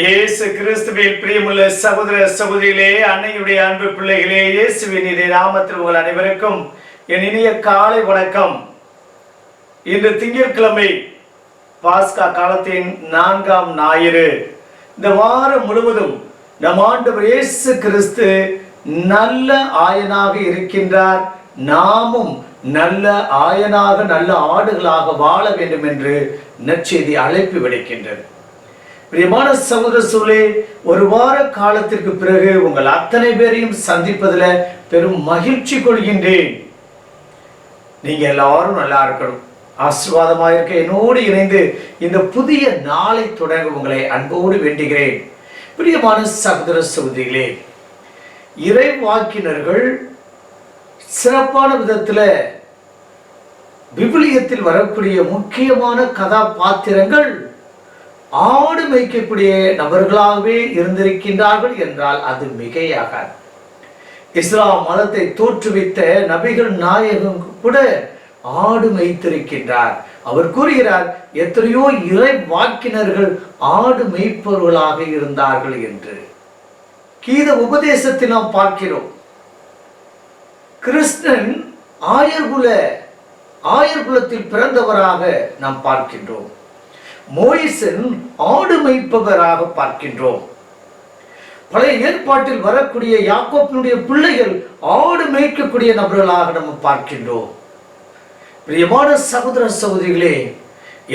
இயேசு கிறிஸ்துவில் பிரியமுள்ள சகோதர சகோதரிகளே அன்னையுடைய அன்பு பிள்ளைகளே இயேசுவின் இதே நாமத்தில் உங்கள் அனைவருக்கும் என் இனிய காலை வணக்கம். இன்று திங்கட்கிழமை பாஸ்கா காலத்தின் நான்காம் ஞாயிறு. இந்த வாரம் முழுவதும் நம் ஆண்டவர் இயேசு கிறிஸ்து நல்ல ஆயனாக இருக்கின்றார். நாமும் நல்ல ஆயனாக நல்ல ஆடுகளாக வாழ வேண்டும் என்று நற்செய்தி அழைப்பு விடுக்கின்றது. பிரியமான சகோதர சோழே ஒரு வார காலத்திற்கு பிறகு உங்கள் அத்தனை பேரையும் சந்திப்பதில் பெரும் மகிழ்ச்சி கொள்கின்றேன். நீங்க எல்லாரும் நல்லா இருக்கணும். ஆசீர்வாதமாக இருக்க என்னோடு இணைந்து இந்த புதிய நாளை தொடங்க உங்களை அன்போடு வேண்டுகிறேன். பிரியமான சகோதர சகோதரிகளே இறை வாக்கினர்கள் சிறப்பான விதத்தில் விவிலியத்தில் வரக்கூடிய முக்கியமான கதாபாத்திரங்கள் ஆடு மேய்க்கக்கூடிய நபர்களாகவே இருந்திருக்கின்றார்கள் என்றால் அது மிகையாகாது. இஸ்லாம் மதத்தை தோற்றுவித்த நபிகள் நாயகம் கூட ஆடு மேய்த்திருக்கின்றார். அவர் கூறுகிறார் எத்தனையோ இறை வாக்கினர்கள் ஆடு மேய்ப்பவர்களாக இருந்தார்கள் என்று. கீத உபதேசத்தை நாம் பார்க்கிறோம். கிருஷ்ணன் ஆயர்குல ஆயர்குலத்தில் பிறந்தவராக நாம் பார்க்கின்றோம். மோயிசன் ஆடு மேய்ப்பவராக பார்க்கின்றோம். பழைய ஏற்பாட்டில் வரக்கூடிய யாக்கோப்பினுடைய பிள்ளைகள் ஆடு மேய்க்கக்கூடிய நபர்களாக நம்ம பார்க்கின்றோம். பிரியமான சகோதர சகோதரிகளே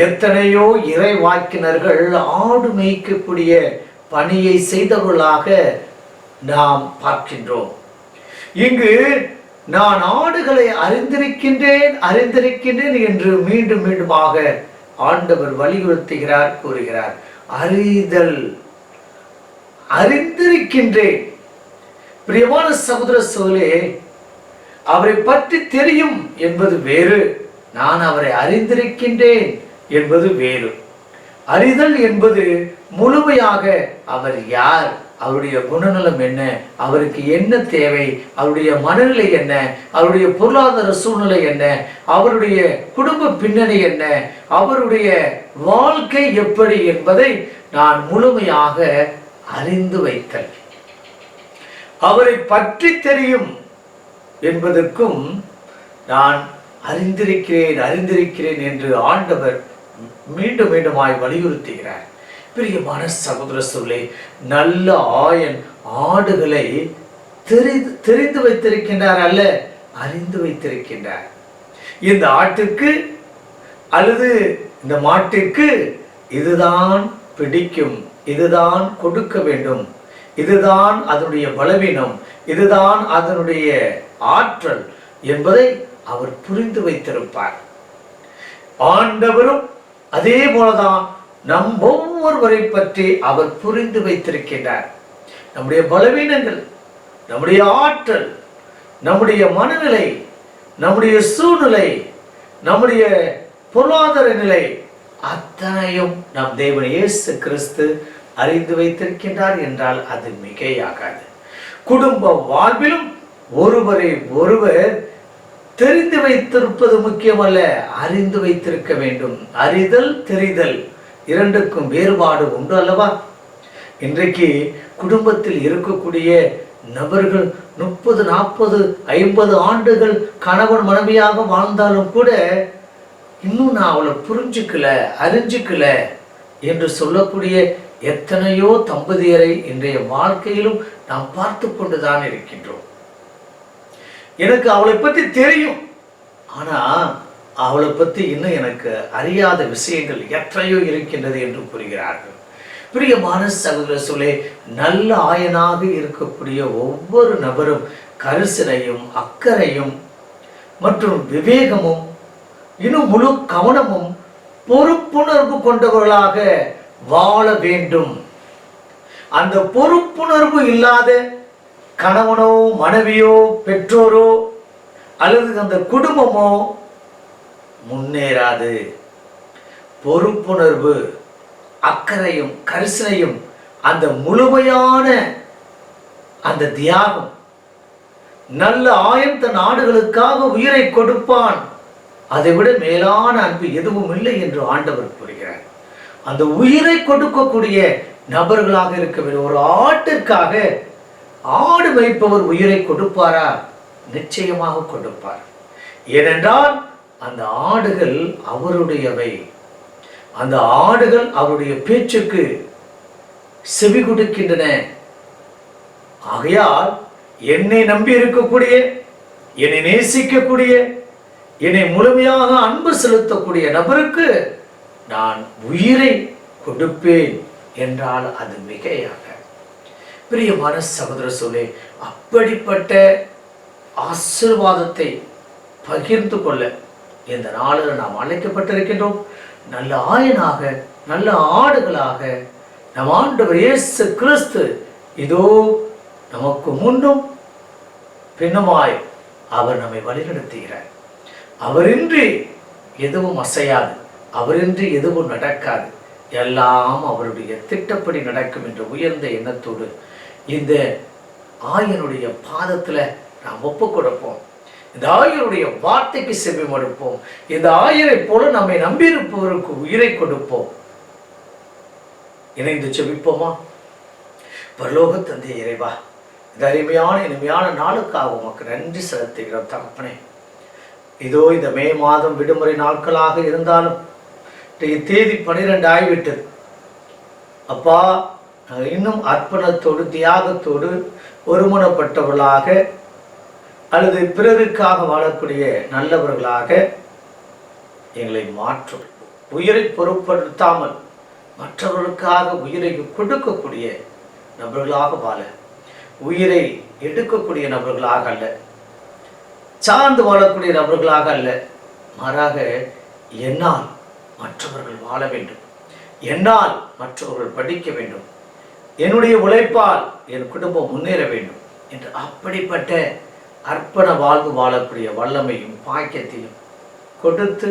எத்தனையோ இறை வாக்கினர்கள் ஆடு மேய்க்கக்கூடிய பணியை செய்தவர்களாக நாம் பார்க்கின்றோம். இங்கு நான் ஆடுகளை அறிந்திருக்கின்றேன் அறிந்திருக்கின்றேன் என்று மீண்டும் மீண்டுமாக ஆண்டவர் வலியுறுத்துகிறார் கூறுகிறார். அறிதல் அறிந்திருக்கின்றேன். பிரியமான சகோதர சோலே அவரை பற்றி தெரியும் என்பது வேறு. நான் அவரை அறிந்திருக்கின்றேன் என்பது வேறு. அறிதல் என்பது முழுமையாக அவர் யார்? அவருடைய குணநலம் என்ன? அவருக்கு என்ன தேவை? அவருடைய மனநிலை என்ன? அவருடைய பொருளாதார சூழ்நிலை என்ன? அவருடைய குடும்ப பின்னணி என்ன? அவருடைய வாழ்க்கை எப்படி என்பதை நான் முழுமையாக அறிந்து வைத்தல். அவரை பற்றி தெரியும் என்பதற்கும் நான் அறிந்திருக்கிறேன் அறிந்திருக்கிறேன் என்று ஆண்டவர் மீண்டும் மீண்டுமாய் வலியுறுத்துகிறார். பிரியமான சகோதர சொல்லே நல்ல ஆயன் ஆடுகளை தெரிந்து தெரிந்து வைத்திருக்கின்றார் அல்ல அறிந்து வைத்திருக்கின்றார். இந்த ஆட்டுக்கு அல்லது இந்த மாட்டிற்கு இதுதான் பிடிக்கும் இதுதான் கொடுக்க வேண்டும் இதுதான் அதனுடைய பலவீனம் இதுதான் அதனுடைய ஆற்றல் என்பதை அவர் புரிந்து வைத்திருப்பார். ஆண்டவரும் அதே போலதான் நம் ஒவ்வொருவரை பற்றி அவர் புரிந்து வைத்திருக்கின்றார். நம்முடைய பலவீனங்கள் நம்முடைய ஆற்றல் நம்முடைய மனநிலை நம்முடைய சூழ்நிலை நம்முடைய பொருளாதார நிலை அத்தனையும் நம் தேவன் இயேசு கிறிஸ்து அறிந்து வைத்திருக்கின்றார் என்றால் அது மிகையாகாது. குடும்ப வாழ்விலும் ஒருவரை ஒருவர் தெரிந்து வைத்திருப்பது முக்கியமல்ல அறிந்து வைத்திருக்க வேண்டும். அறிதல் தெரிதல். இரண்டுக்கும் வேறுபாடு உண்டு அல்லவா? இன்றைக்கு குடும்பத்தில் இருக்கக்கூடிய நபர்கள் முப்பது நாற்பது ஐம்பது ஆண்டுகள் கணவன் மனைவியாக வாழ்ந்தாலும் கூட இன்னும் நான் அவளை புரிஞ்சுக்கல அறிஞ்சுக்கல என்று சொல்லக்கூடிய எத்தனையோ தம்பதியரை இன்றைய வாழ்க்கையிலும் நாம் பார்த்து கொண்டுதான் இருக்கின்றோம். எனக்கு அவளை பற்றி தெரியும். ஆனால் அவளை பற்றி இன்னும் எனக்கு அறியாத விஷயங்கள் எத்தனையோ இருக்கின்றது என்று கூறுகிறார்கள். பிரியமான சகோதர சொல்லே நல்ல ஆயனாக இருக்கக்கூடிய ஒவ்வொரு நபரும் கரிசனையும் அக்கறையும் மற்றும் விவேகமும் இன்னும் முழு கவனமும் பொறுப்புணர்வு கொண்டவர்களாக வாழ வேண்டும். அந்த பொறுப்புணர்வு இல்லாத கணவனோ மனைவியோ பெற்றோரோ அல்லது அந்த குடும்பமோ முன்னேறாது. பொறுப்புணர்வு அக்கறையும் கரிசனையும் அந்த முழுமையான அந்த தியாகம் நல்ல ஆயம் தன் ஆடுகளுக்காக உயிரை கொடுப்பான். அதை விட மேலான அன்பு எதுவும் இல்லை என்று ஆண்டவர் கூறுகிறார். அந்த உயிரை கொடுக்கக்கூடிய நபர்களாக இருக்க வேண்டும். ஒரு ஆட்டிற்காக ஆடு வைப்பவர் உயிரை கொடுப்பாரா? நிச்சயமாக கொடுப்பார். ஏனென்றால் அந்த ஆடுகள் அவருடையவை. அந்த ஆடுகள் அவருடைய பேச்சுக்கு செவி கொடுக்கின்றன. ஆகையால் என்னை நம்பி இருக்கக்கூடிய என்னை நேசிக்கக்கூடிய என்னை முழுமையாக அன்பு செலுத்தக்கூடிய நபருக்கு நான் உயிரை கொடுப்பேன் என்றால் அது மிகையாக. பிரியமான சகோதர சோழே அப்படிப்பட்ட ஆசிர்வாதத்தை பகிர்ந்து கொள்ள இந்த நாளில் நாம் அழைக்கப்பட்டிருக்கின்றோம். நல்ல ஆயனாக நல்ல ஆடுகளாக நம் ஆண்டவர் இயேசு கிறிஸ்து இதோ நமக்கு முன்னும் பின்னமாய் அவர் நம்மை வழிநடத்துகிறார். அவரின்றி எதுவும் அசையாது. அவரின்றி எதுவும் நடக்காது. எல்லாம் அவருடைய திட்டப்படி நடக்கும் என்ற உயர்ந்த எண்ணத்தோடு இந்த ஆயனுடைய பாதத்தில் நாம் ஒப்பு கொடுப்போம் இந்த ஆயருடைய வார்த்தைக்கு செவி மடுப்போம் இந்த ஆயரை போல நம்மை நம்பியிருப்பவருக்கு உயிரை கொடுப்போம். இணைந்து செபிப்போமா? பரலோக தந்தை இறைவா இந்த அருமையான இனிமையான நாளுக்காக உமக்கு நன்றி செலுத்துகிறோம் தகப்பனே. இதோ இந்த மே மாதம் விடுமுறை நாட்களாக இருந்தாலும் தேதி பனிரெண்டு ஆகிவிட்டது அப்பா இன்னும் அர்ப்பணத்தோடு தியாகத்தோடு ஒருமனப்பட்டவர்களாக அல்லது பிறருக்காக வாழக்கூடிய நல்லவர்களாக எங்களை மாற்றும். உயிரை பொருட்படுத்தாமல் மற்றவர்களுக்காக உயிரை கொடுக்கக்கூடிய நபர்களாக வாழ. உயிரை எடுக்கக்கூடிய நபர்களாக அல்ல. சார்ந்து வாழக்கூடிய நபர்களாக அல்ல. மாறாக என்னால் மற்றவர்கள் வாழ வேண்டும். என்னால் மற்றவர்கள் படிக்க வேண்டும். என்னுடைய உழைப்பால் என் குடும்பம் முன்னேற வேண்டும். என்று அப்படிப்பட்ட அர்ப்பண வாழ்வு வாழக்கூடிய வல்லமையும் பாக்கியத்தையும் கொடுத்து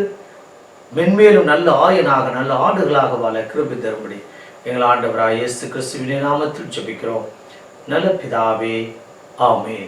மென்மேலும் நல்ல ஆயனாக நல்ல ஆடுகளாக வாழ கிருபி தரும்படி எங்கள் ஆண்டவராய் இயேசு கிறிஸ்துவின் நாமத்தில் ஜெபிக்கிறோம். நல்ல பிதாவே ஆமே